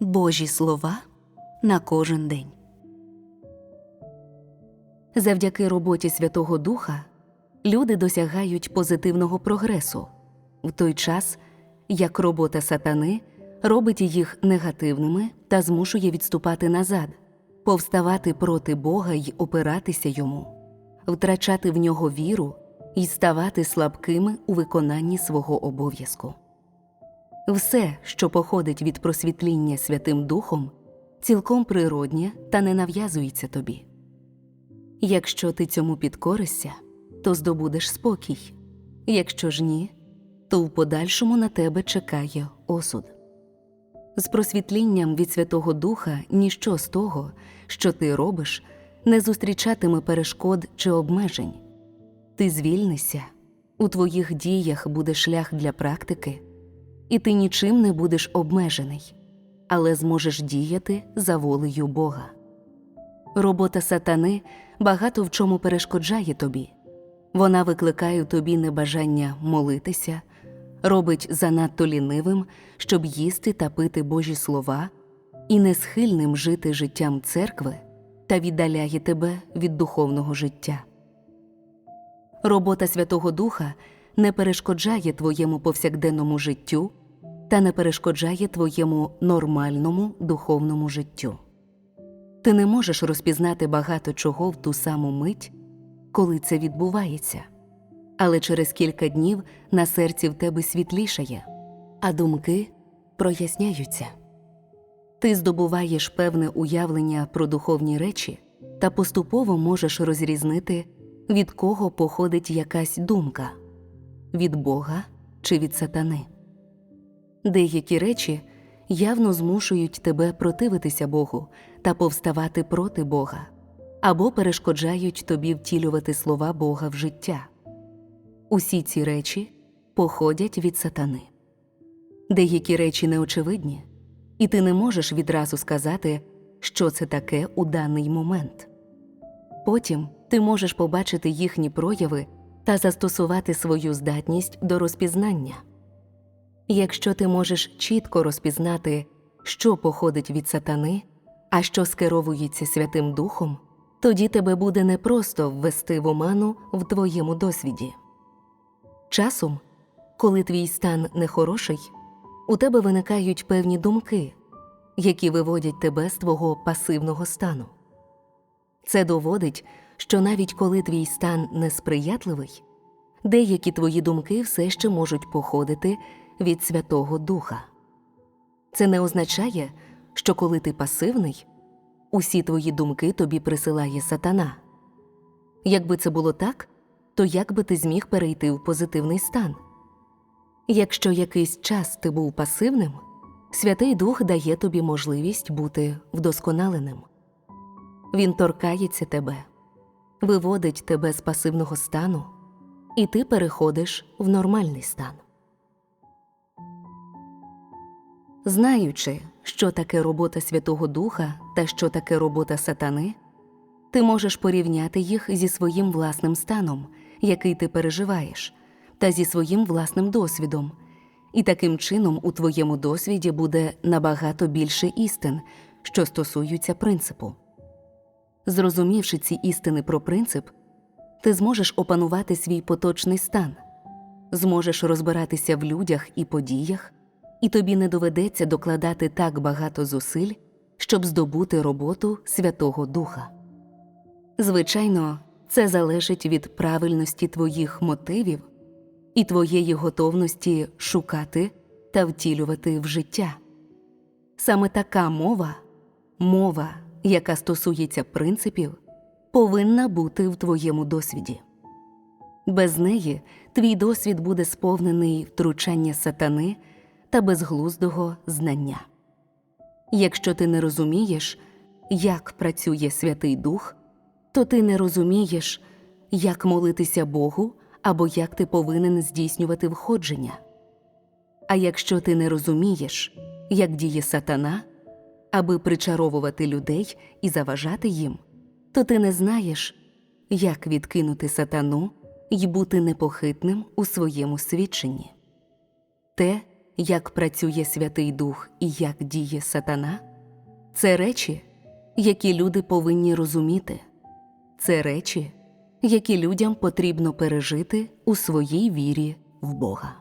Божі слова на кожен день. Завдяки роботі Святого Духа люди досягають позитивного прогресу, в той час як робота сатани робить їх негативними та змушує відступати назад, повставати проти Бога й опиратися йому, втрачати в нього віру і ставати слабкими у виконанні свого обов'язку. Все, що походить від просвітління Святим Духом, цілком природнє та не нав'язується тобі. Якщо ти цьому підкоришся, то здобудеш спокій, якщо ж ні, то в подальшому на тебе чекає осуд. З просвітлінням від Святого Духа ніщо з того, що ти робиш, не зустрічатиме перешкод чи обмежень. Ти звільнишся, у твоїх діях буде шлях для практики, і ти нічим не будеш обмежений, але зможеш діяти за волею Бога. Робота сатани багато в чому перешкоджає тобі. Вона викликає тобі небажання молитися, робить занадто лінивим, щоб їсти та пити Божі слова, і несхильним жити життям церкви та віддаляє тебе від духовного життя. Робота Святого Духа не перешкоджає твоєму повсякденному життю та не перешкоджає твоєму нормальному духовному життю. Ти не можеш розпізнати багато чого в ту саму мить, коли це відбувається, але через кілька днів на серці в тебе світлішає, а думки проясняються. Ти здобуваєш певне уявлення про духовні речі та поступово можеш розрізнити, від кого походить якась думка від Бога чи від сатани. Деякі речі явно змушують тебе противитися Богу та повставати проти Бога або перешкоджають тобі втілювати слова Бога в життя. Усі ці речі походять від сатани. Деякі речі неочевидні, і ти не можеш відразу сказати, що це таке у даний момент. Потім ти можеш побачити їхні прояви та застосувати свою здатність до розпізнання. Якщо ти можеш чітко розпізнати, що походить від сатани, а що скеровується Святим Духом, тоді тебе буде непросто ввести в оману в твоєму досвіді. Часом, коли твій стан нехороший, у тебе виникають певні думки, які виводять тебе з твого пасивного стану. Це доводить, що навіть коли твій стан несприятливий, деякі твої думки все ще можуть походити від Святого Духа. Це не означає, що коли ти пасивний, усі твої думки тобі присилає сатана. Якби це було так, то як би ти зміг перейти в позитивний стан? Якщо якийсь час ти був пасивним, Святий Дух дає тобі можливість бути вдосконаленим. Він торкається тебе, виводить тебе з пасивного стану, і ти переходиш в нормальний стан. Знаючи, що таке робота Святого Духа та що таке робота сатани, ти можеш порівняти їх зі своїм власним станом, який ти переживаєш, та зі своїм власним досвідом, і таким чином у твоєму досвіді буде набагато більше істин, що стосуються принципу. Зрозумівши ці істини про принцип, ти зможеш опанувати свій поточний стан, зможеш розбиратися в людях і подіях, і тобі не доведеться докладати так багато зусиль, щоб здобути роботу Святого Духа. Звичайно, це залежить від правильності твоїх мотивів і твоєї готовності шукати та втілювати в життя. Саме така мова, мова, яка стосується принципів, повинна бути в твоєму досвіді. Без неї твій досвід буде сповнений втручання сатани та безглуздого знання. Якщо ти не розумієш, як працює Святий Дух, то ти не розумієш, як молитися Богу або як ти повинен здійснювати входження. А якщо ти не розумієш, як діє сатана, аби причаровувати людей і заважати їм, то ти не знаєш, як відкинути сатану й бути непохитним у своєму свідченні. Те, як працює Святий Дух і як діє сатана, це речі, які люди повинні розуміти, це речі, які людям потрібно пережити у своїй вірі в Бога.